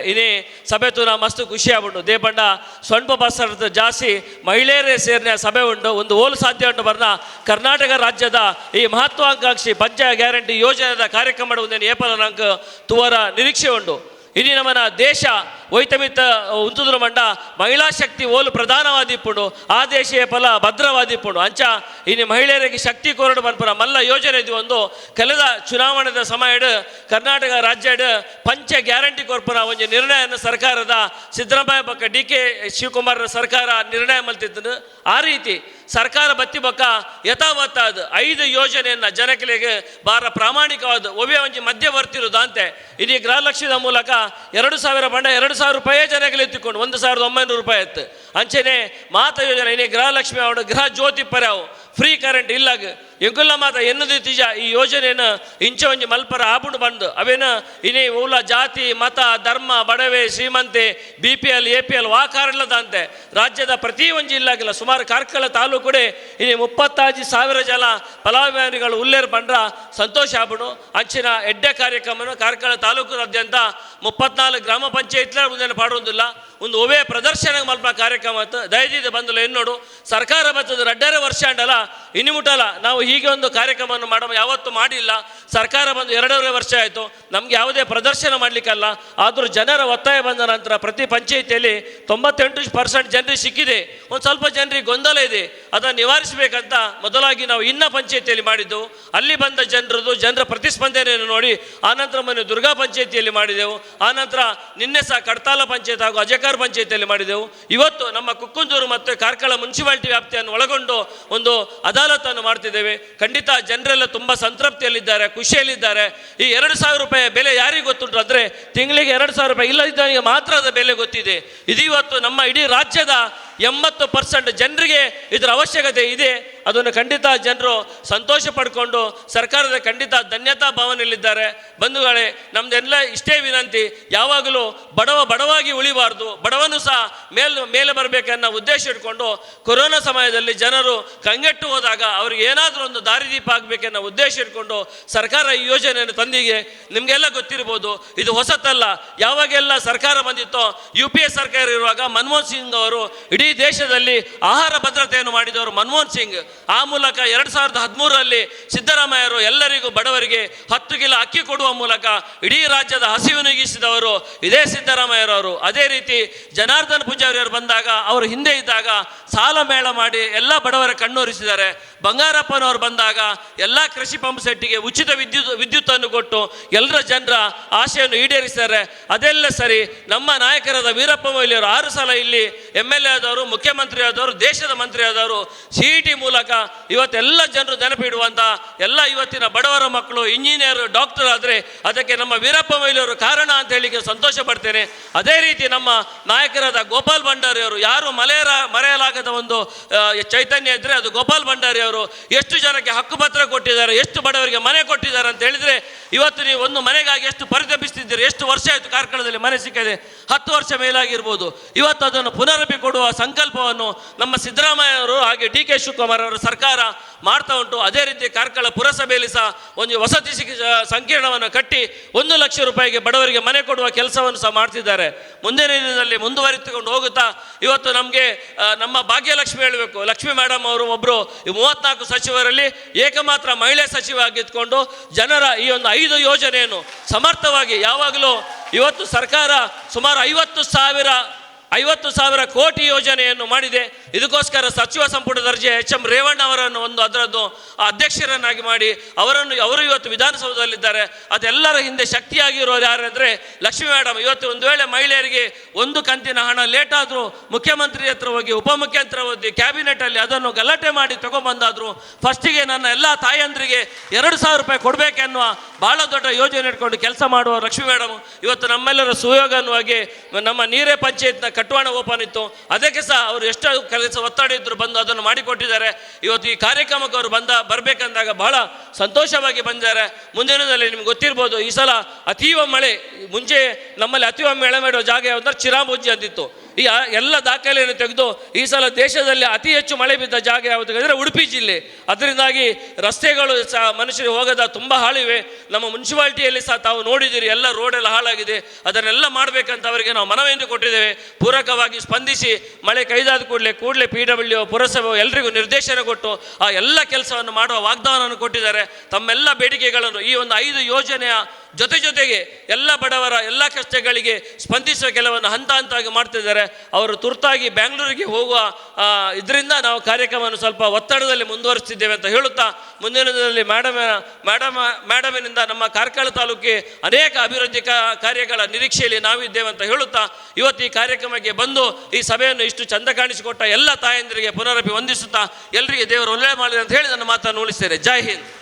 ಇನಿ ಸಭೆ ನಾ ಮಸ್ತ್ ಖುಷಿ ಆಗ್ಬಿಟ್ಟು ದೇಪಂಡ ಸ್ವಲ್ಪ ಬಸ್ಸರದ ಜಾಸ್ತಿ ಮಹಿಳೆಯರೇ ಸೇರಿನ ಸಭೆ ಉಂಟು. ಒಂದು ಓಲು ಸಾಧ್ಯ ಉಂಟು ಬರ್ನ. ಕರ್ನಾಟಕ ರಾಜ್ಯದ ಈ ಮಹತ್ವಾಕಾಂಕ್ಷಿ ಪಂಚಾಯ ಗ್ಯಾರಂಟಿ ಯೋಜನೆದ ಕಾರ್ಯಕ್ರಮ ಒಂದು ಏಪಲ ನಂಗೆ ತುವರ ನಿರೀಕ್ಷೆ ಉಂಟು. ಇಡೀ ನಮ್ಮನ ದೇಶ ವೈತಮಿತ ಉಂತುದ್ರ ಮಂಡ ಮಹಿಳಾ ಶಕ್ತಿ ಓಲು ಪ್ರಧಾನವಾದಿಪ್ಪುಂಡು ಆ ದೇಶೀಯ ಫಲ ಭದ್ರವಾದಿಪ್ಪುಂಡು ಅಂಚ, ಇನ್ನು ಮಹಿಳೆಯರಿಗೆ ಶಕ್ತಿ ಕೋರಡು ಬನ್ಪುರ ಮಲ್ಲ ಯೋಜನೆ ಇದು ಒಂದು. ಕಳೆದ ಚುನಾವಣೆದ ಸಮಯಡ್ ಕರ್ನಾಟಕ ರಾಜ್ಯಡ್ ಪಂಚ ಗ್ಯಾರಂಟಿ ಕೊರ್ಪುರ ಒಂದು ನಿರ್ಣಯನ ಸರ್ಕಾರದ ಸಿದ್ದರಾಮಯ್ಯ ಪಕ್ಕ ಡಿ ಕೆ ಶಿವಕುಮಾರ್ ಸರ್ಕಾರ ನಿರ್ಣಯ ಮಲ್ತಿದ್ದು ಆ ರೀತಿ ಸರ್ಕಾರ ಬತ್ತಿ ಬಕ್ಕ ಯಥಾವತ್ತಾದ ಐದು ಯೋಜನೆಯನ್ನು ಜನಗಳಿಗೆ ಬಾರ ಪ್ರಾಮಾಣಿಕವಾದ ಒಬ್ಬೆ ಒಂಜಿ ಮಧ್ಯವರ್ತಿರುವುದು ಅಂತೆ ಇಡೀ ಗೃಹಲಕ್ಷ್ಯದ ಮೂಲಕ ಎರಡು ಸಾವಿರ ಬಂಡ ಎರಡು ಸಾವಿರ ರೂಪಾಯಿ ಜನಗಳಿಗೆ ಎತ್ತಿಕೊಂಡು, ಒಂದು ಸಾವಿರದ ಒಂಬೈನೂರು ರೂಪಾಯಿ ಇತ್ತು ಅಂಚೆನೆ ಮಾತ ಯೋಜನೆ, ಇನ್ನೇ ಗೃಹಲಕ್ಷ್ಮಿ ಅವಡು ಗೃಹ ಜ್ಯೋತಿ ಪರ್ಯಾವು ಫ್ರೀ ಕರೆಂಟ್ ಇಲ್ಲಾಗ ಎಂಕುಲ್ಲ ಮಾತ ಎನ್ನದು ತಿಜ ಈ ಯೋಜನೆಯನ್ನು ಇಂಚ ಮಲ್ಪರ ಆಪುಂಡು ಬಂದು, ಅವೇನ ಇನಿ ಮೂಲ ಜಾತಿ, ಮತ, ಧರ್ಮ, ಬಡವೆ, ಶ್ರೀಮಂತೆ B P L A P L ರಾಜ್ಯದ ಪ್ರತಿ ಒಂದು ಜಿಲ್ಲಾಗಿಲ್ಲ ಸುಮಾರು ಕಾರ್ಕಳ ತಾಲೂಕುಡೆ ಇನಿ ಮುಪ್ಪತ್ತಾಜಿ ಸಾವಿರ ಜನ ಫಲಾನುಭವಿಗಳು ಉಲ್ಲೇರ್ ಬಂದ್ರ ಸಂತೋಷ ಆಬುಡು. ಅಂಚಿನ ಎಡ್ಡೆ ಕಾರ್ಯಕ್ರಮನು ಕಾರ್ಕಳ ತಾಲೂಕಿನಾದ್ಯಂತ ಮುಪ್ಪತ್ನಾಲ್ಕು ಗ್ರಾಮ ಪಂಚಾಯತ್ಲ ಮುಂದೆ ಪಾಡೋದಿಲ್ಲ ಒಂದು ಒವೆ ಪ್ರದರ್ಶನ ಮಲ್ಪ ಕಾರ್ಯಕ್ರಮ ದಯದಿದ್ದು ಬಂದಲ್ಲ ಎನ್ನೋಡು. ಸರ್ಕಾರ ಬತ್ತದ ರಡ್ಡರೆ ವರ್ಷ ಅಂಡಲ್ಲ ಇನ್ನು ಮುಟ್ಟಲ್ಲ ನಾವು ಹೀಗೆ ಒಂದು ಕಾರ್ಯಕ್ರಮವನ್ನು ಮಾಡ ಯಾವತ್ತೂ ಮಾಡಿಲ್ಲ. ಸರ್ಕಾರ ಬಂದು ಎರಡೂವರೆ ವರ್ಷ ಆಯಿತು. ನಮಗೆ ಯಾವುದೇ ಪ್ರದರ್ಶನ ಮಾಡಲಿಕ್ಕಲ್ಲ. ಆದರೂ ಜನರ ಒತ್ತಾಯ ಬಂದ ನಂತರ ಪ್ರತಿ ಪಂಚಾಯಿತಿಯಲ್ಲಿ ತೊಂಬತ್ತೆಂಟು ಪರ್ಸೆಂಟ್ ಜನರಿಗೆ ಸಿಕ್ಕಿದೆ. ಒಂದು ಸ್ವಲ್ಪ ಜನರಿಗೆ ಗೊಂದಲ ಇದೆ. ಅದನ್ನು ನಿವಾರಿಸಬೇಕಂತ ಮೊದಲಾಗಿ ನಾವು ಇನ್ನ ಪಂಚಾಯಿತಿಯಲ್ಲಿ ಮಾಡಿದ್ದು. ಅಲ್ಲಿ ಬಂದ ಜನರದು ಜನರ ಪ್ರತಿಸ್ಪಂದನೆಯನ್ನು ನೋಡಿ ಆನಂತರ ಮೊನ್ನೆ ದುರ್ಗಾ ಪಂಚಾಯಿತಿಯಲ್ಲಿ ಮಾಡಿದೆವು. ಆನಂತರ ನಿನ್ನೆ ಸಹ ಕಡ್ತಾಲ ಪಂಚಾಯತ್ ಹಾಗೂ ಅಜಕಾರ್ ಪಂಚಾಯಿತಿಯಲ್ಲಿ ಮಾಡಿದೆವು. ಇವತ್ತು ನಮ್ಮ ಕುಕ್ಕುಂದೂರು ಮತ್ತು ಕಾರ್ಕಳ ಮುನ್ಸಿಪಾಲಿಟಿ ವ್ಯಾಪ್ತಿಯನ್ನು ಒಳಗೊಂಡು ಒಂದು ಅದಾಲತನ್ನು ಮಾಡ್ತಿದ್ದೇವೆ. ಖಂಡಿತ ಜನರೆಲ್ಲ ತುಂಬ ಸಂತೃಪ್ತಿಯಲ್ಲಿದ್ದಾರೆ, ಖುಷಿಯಲ್ಲಿದ್ದಾರೆ. ಈ ಎರಡು ಸಾವಿರ ರೂಪಾಯಿ ಬೆಲೆ ಯಾರಿಗೆ ಗೊತ್ತುಂಟು ಅಂದರೆ, ತಿಂಗಳಿಗೆ ಎರಡು ಸಾವಿರ ರೂಪಾಯಿ, ಇಲ್ಲದಿದ್ದವನಿಗೆ ಮಾತ್ರ ಅದರ ಬೆಲೆ ಗೊತ್ತಿದೆ. ಇದು ನಮ್ಮ ಇಡೀ ರಾಜ್ಯದ ಎಂಬತ್ತು ಪರ್ಸೆಂಟ್ ಜನರಿಗೆ ಇದರ ಅವಶ್ಯಕತೆ ಇದೆ. ಅದನ್ನು ಖಂಡಿತ ಜನರು ಸಂತೋಷ ಪಡ್ಕೊಂಡು ಸರ್ಕಾರದ ಖಂಡಿತ ಧನ್ಯತಾ ಭಾವನೆಯಲ್ಲಿದ್ದಾರೆ. ಬಂಧುಗಳೇ, ನಮ್ದೆಲ್ಲ ಇಷ್ಟೇ ವಿನಂತಿ, ಯಾವಾಗಲೂ ಬಡವ ಬಡವಾಗಿ ಉಳಿಬಾರ್ದು, ಬಡವನು ಸಹ ಮೇಲ್, ಮೇಲೆ ಬರಬೇಕನ್ನೋ ಉದ್ದೇಶ ಇಟ್ಕೊಂಡು ಕೊರೋನಾ ಸಮಯದಲ್ಲಿ ಜನರು ಕಂಗೆಟ್ಟು ಹೋದಾಗ ಅವ್ರಿಗೆ ಏನಾದರೂ ಒಂದು ದಾರಿದೀಪ ಆಗಬೇಕೆನ್ನೋ ಉದ್ದೇಶ ಇಟ್ಕೊಂಡು ಸರ್ಕಾರ ಈ ಯೋಜನೆಯನ್ನು ತಂದಿಗೆ ನಿಮಗೆಲ್ಲ ಗೊತ್ತಿರ್ಬೋದು. ಇದು ಹೊಸತಲ್ಲ. ಯಾವಾಗೆಲ್ಲ ಸರ್ಕಾರ ಬಂದಿತ್ತೋ, ಯು ಪಿ ಎ ಸರ್ಕಾರ ಇರುವಾಗ ಮನಮೋಹನ್ ಸಿಂಗ್ ಅವರು ಇಡೀ ದೇಶದಲ್ಲಿ ಆಹಾರ ಭದ್ರತೆಯನ್ನು ಮಾಡಿದವರು ಮನಮೋಹನ್ ಸಿಂಗ್. ಆ ಮೂಲಕ ಎರಡು ಸಾವಿರದ ಹದಿಮೂರರಲ್ಲಿ ಸಿದ್ದರಾಮಯ್ಯರು ಎಲ್ಲರಿಗೂ ಬಡವರಿಗೆ ಹತ್ತು ಕಿಲೋ ಅಕ್ಕಿ ಕೊಡುವ ಮೂಲಕ ಇಡೀ ರಾಜ್ಯದ ಹಸಿವು ನೀಗಿಸಿದವರು ಇದೇ ಸಿದ್ದರಾಮಯ್ಯರವರು. ಅದೇ ರೀತಿ ಜನಾರ್ದನ್ ಪೂಜಾರಿಯವರು ಬಂದಾಗ, ಅವರು ಹಿಂದೆ ಇದ್ದಾಗ ಸಾಲ ಮೇಳ ಮಾಡಿ ಎಲ್ಲ ಬಡವರ ಕಣ್ಣೋರಿಸಿದ್ದಾರೆ. ಬಂಗಾರಪ್ಪನವರು ಬಂದಾಗ ಎಲ್ಲ ಕೃಷಿ ಪಂಪ್ ಸೆಟ್ಟಿಗೆ ಉಚಿತ ವಿದ್ಯುತ್, ವಿದ್ಯುತ್ತನ್ನು ಕೊಟ್ಟು ಎಲ್ಲರ ಜನರ ಆಶೆಯನ್ನು ಈಡೇರಿಸಿದ್ದಾರೆ. ಅದೆಲ್ಲ ಸರಿ, ನಮ್ಮ ನಾಯಕರಾದ ವೀರಪ್ಪ ಮೊಯ್ಲಿಯವರು ಆರು ಸಲ ಇಲ್ಲಿ ಎಂ ಎಲ್ ಎ ಆದವರು, ಮುಖ್ಯಮಂತ್ರಿ ಆದವರು, ದೇಶದ ಮಂತ್ರಿ ಆದವರು ಸಿ ಇ ಟಿ ಮೂಲಕ ಇವತ್ತೆಲ್ಲ ಜನರು ನೆನಪಿಡುವಂಥ ಎಲ್ಲ ಇವತ್ತಿನ ಬಡವರ ಮಕ್ಕಳು, ಇಂಜಿನಿಯರ್ ಡಾಕ್ಟರ್ ಆದರೆ ಅದಕ್ಕೆ ನಮ್ಮ ವೀರಪ್ಪ ಮೊಯ್ಲಿಯವರು ಕಾರಣ ಅಂತ ಹೇಳಿಕ್ಕೆ ಸಂತೋಷ ಪಡ್ತೇನೆ. ಅದೇ ರೀತಿ ನಮ್ಮ ನಾಯಕರಾದ ಗೋಪಾಲ್ ಭಂಡಾರಿಯವರು, ಯಾರು ಮಲೆಯರ ಮರೆಯಲಾಗದ ಒಂದು ಚೈತನ್ಯ ಇದ್ದರೆ ಅದು ಗೋಪಾಲ್ ಭಂಡಾರಿಯವರು. ಎಷ್ಟು ಜನಕ್ಕೆ ಹಕ್ಕುಪತ್ರ ಕೊಟ್ಟಿದ್ದಾರೆ, ಎಷ್ಟು ಬಡವರಿಗೆ ಮನೆ ಕೊಟ್ಟಿದ್ದಾರೆ ಅಂತ ಹೇಳಿದರೆ ಇವತ್ತು ನೀವು ಒಂದು ಮನೆಗಾಗಿ ಎಷ್ಟು ಪರಿತಪಿಸ್ತಿದ್ದೀರಿ, ಎಷ್ಟು ವರ್ಷ ಆಯಿತು ಕಾರ್ಕಳದಲ್ಲಿ ಮನೆ ಸಿಕ್ಕಿದೆ, ಹತ್ತು ವರ್ಷ ಮೇಲಾಗಿರ್ಬೋದು. ಇವತ್ತು ಅದನ್ನು ಪುನರಪಿ ಕೊಡುವ ಸಂಕಲ್ಪವನ್ನು ನಮ್ಮ ಸಿದ್ದರಾಮಯ್ಯ ಅವರು ಹಾಗೆ ಡಿ ಕೆ ಶಿವಕುಮಾರ್ ಅವರ ಸರ್ಕಾರ ಮಾಡ್ತಾ ಉಂಟು. ಅದೇ ರೀತಿ ಕಾರ್ಕಳ ಪುರಸಭೆಯಲ್ಲಿ ಸಹ ಒಂದು ವಸತಿ ಸಂಕೀರ್ಣವನ್ನು ಕಟ್ಟಿ ಒಂದು ಲಕ್ಷ ರೂಪಾಯಿಗೆ ಬಡವರಿಗೆ ಮನೆ ಕೊಡುವ ಕೆಲಸವನ್ನು ಸಹ ಮಾಡ್ತಿದ್ದಾರೆ. ಮುಂದಿನ ದಿನದಲ್ಲಿ ಮುಂದುವರಿತುಕೊಂಡು ಹೋಗುತ್ತಾ ಇವತ್ತು ನಮಗೆ ನಮ್ಮ ಭಾಗ್ಯಲಕ್ಷ್ಮಿ ಹೇಳಬೇಕು. ಲಕ್ಷ್ಮಿ ಮೇಡಮ್ ಅವರು ಒಬ್ಬರು ಮೂವತ್ನಾಲ್ಕು ಸಚಿವರಲ್ಲಿ ಏಕಮಾತ್ರ ಮಹಿಳೆ ಸಚಿವ ಆಗಿದ್ದುಕೊಂಡು ಜನರ ಈ ಒಂದು ಐದು ಯೋಜನೆಯನ್ನು ಸಮರ್ಥವಾಗಿ ಯಾವಾಗಲೂ ಇವತ್ತು ಸರ್ಕಾರ ಸುಮಾರು ಐವತ್ತು ಸಾವಿರ ಐವತ್ತು ಸಾವಿರ ಕೋಟಿ ಯೋಜನೆಯನ್ನು ಮಾಡಿದೆ. ಇದಕ್ಕೋಸ್ಕರ ಸಚಿವ ಸಂಪುಟ ದರ್ಜೆ ಎಚ್ ಎಂ ರೇವಣ್ಣ ಅವರನ್ನು ಒಂದು ಅದರದ್ದು ಅಧ್ಯಕ್ಷರನ್ನಾಗಿ ಮಾಡಿ ಅವರನ್ನು, ಅವರು ಇವತ್ತು ವಿಧಾನಸೌಧದಲ್ಲಿದ್ದಾರೆ. ಅದೆಲ್ಲರ ಹಿಂದೆ ಶಕ್ತಿಯಾಗಿರೋದು ಯಾರಂದರೆ ಲಕ್ಷ್ಮೀ ಮೇಡಮ್ ಇವತ್ತು ಒಂದು ವೇಳೆ ಮಹಿಳೆಯರಿಗೆ ಒಂದು ಕಂತಿನ ಹಣ ಲೇಟ್ ಆದರೂ ಮುಖ್ಯಮಂತ್ರಿ ಹತ್ರ ಹೋಗಿ, ಉಪಮುಖ್ಯಮಂತ್ರಿ ಹೋಗಿ, ಕ್ಯಾಬಿನೆಟಲ್ಲಿ ಅದನ್ನು ಗಲಾಟೆ ಮಾಡಿ ತಗೊಂಬಂದಾದ್ರು ಫಸ್ಟಿಗೆ ನನ್ನ ಎಲ್ಲ ತಾಯಂದ್ರಿಗೆ ಎರಡು ಸಾವಿರ ರೂಪಾಯಿ ಕೊಡಬೇಕೆನ್ನುವ ಭಾಳ ದೊಡ್ಡ ಯೋಜನೆ ಇಟ್ಕೊಂಡು ಕೆಲಸ ಮಾಡುವ ಲಕ್ಷ್ಮೀ ಮೇಡಮ್ ಇವತ್ತು ನಮ್ಮೆಲ್ಲರ ಸುಯೋಗನವಾಗಿ ನಮ್ಮ ನೀರೇ ಪಂಚಾಯತ್ನ ಕಟ್ವಾಣ ಓಪನ್ ಇತ್ತು. ಅದಕ್ಕೆ ಸಹ ಅವರು ಎಷ್ಟು ಕೆಲಸ ಒತ್ತಡ ಇದ್ದರು ಬಂದು ಅದನ್ನು ಮಾಡಿಕೊಟ್ಟಿದ್ದಾರೆ. ಇವತ್ತು ಈ ಕಾರ್ಯಕ್ರಮಕ್ಕೆ ಅವರು ಬಂದ, ಬರಬೇಕಂದಾಗ ಬಹಳ ಸಂತೋಷವಾಗಿ ಬಂದಿದ್ದಾರೆ. ಮುಂದಿನದಲ್ಲಿ ನಿಮ್ಗೆ ಗೊತ್ತಿರ್ಬೋದು, ಈ ಸಲ ಅತೀವ ಮಳೆ, ಮುಂಚೆ ನಮ್ಮಲ್ಲಿ ಅತೀವ ಮೇಳ ಮಾಡುವ ಜಾಗ ಯಾವುದಂದ್ರೆ ಚಿರಾಮುಜ್ಜಿ ಅಂತಿತ್ತು. ಈ ಎಲ್ಲ ದಾಖಲೆಯನ್ನು ತೆಗೆದು ಈ ಸಲ ದೇಶದಲ್ಲಿ ಅತಿ ಹೆಚ್ಚು ಮಳೆ ಬಿದ್ದ ಜಾಗ ಯಾವುದು ಅಂದರೆ ಉಡುಪಿ ಜಿಲ್ಲೆ. ಅದರಿಂದಾಗಿ ರಸ್ತೆಗಳು ಸಹ ಮನುಷ್ಯರಿಗೆ ಹೋಗದ ತುಂಬ ಹಾಳಿವೆ. ನಮ್ಮ ಮುನ್ಸಿಪಾಲ್ಟಿಯಲ್ಲಿ ಸಹ ತಾವು ನೋಡಿದ್ದೀರಿ, ಎಲ್ಲ ರೋಡೆಲ್ಲ ಹಾಳಾಗಿದೆ. ಅದನ್ನೆಲ್ಲ ಮಾಡಬೇಕಂತ ಅವರಿಗೆ ನಾವು ಮನವಿಯನ್ನು ಕೊಟ್ಟಿದ್ದೇವೆ. ಪೂರಕವಾಗಿ ಸ್ಪಂದಿಸಿ ಮಳೆ ಕೈದಾದ ಕೂಡಲೇ ಕೂಡಲೇ ಪಿ ಡಬ್ಲ್ಯೂ ಎಲ್ಲರಿಗೂ ನಿರ್ದೇಶನ ಕೊಟ್ಟು ಆ ಎಲ್ಲ ಕೆಲಸವನ್ನು ಮಾಡುವ ವಾಗ್ದಾನವನ್ನು ಕೊಟ್ಟಿದ್ದಾರೆ. ತಮ್ಮೆಲ್ಲ ಬೇಡಿಕೆಗಳನ್ನು ಈ ಒಂದು ಐದು ಯೋಜನೆಯ ಜೊತೆ ಜೊತೆಗೆ ಎಲ್ಲ ಬಡವರ ಎಲ್ಲ ಕಷ್ಟಗಳಿಗೆ ಸ್ಪಂದಿಸುವ ಕೆಲವನ್ನು ಹಂತ ಹಂತವಾಗಿ ಮಾಡ್ತಿದ್ದಾರೆ. ಅವರು ತುರ್ತಾಗಿ ಬೆಂಗಳೂರಿಗೆ ಹೋಗುವ ಇದರಿಂದ ನಾವು ಕಾರ್ಯಕ್ರಮವನ್ನು ಸ್ವಲ್ಪ ಒತ್ತಡದಲ್ಲಿ ಮುಂದುವರಿಸ್ತಿದ್ದೇವೆ ಅಂತ ಹೇಳುತ್ತಾ ಮುಂದಿನ ದಿನದಲ್ಲಿ ಮೇಡಮ್ ಮೇಡಮ್ ಮೇಡಮಿನಿಂದ ನಮ್ಮ ಕಾರ್ಕಳ ತಾಲೂಕಿಗೆ ಅನೇಕ ಅಭಿವೃದ್ಧಿ ಕಾರ್ಯಗಳ ನಿರೀಕ್ಷೆಯಲ್ಲಿ ನಾವಿದ್ದೇವೆ ಅಂತ ಹೇಳುತ್ತಾ ಇವತ್ತು ಈ ಕಾರ್ಯಕ್ರಮಕ್ಕೆ ಬಂದು ಈ ಸಭೆಯನ್ನು ಇಷ್ಟು ಚಂದ ಕಾಣಿಸಿಕೊಟ್ಟ ಎಲ್ಲ ತಾಯಂದಿರಿಗೆ ಪುನರಪಿ ವಂದಿಸುತ್ತಾ ಎಲ್ಲರಿಗೆ ದೇವರು ಒಳ್ಳೆ ಮಾಡಲಿ ಅಂತ ಹೇಳಿ ನನ್ನ ಮಾತನ್ನು ಉಳಿಸ್ತೇನೆ. ಜೈ ಹಿಂದ್.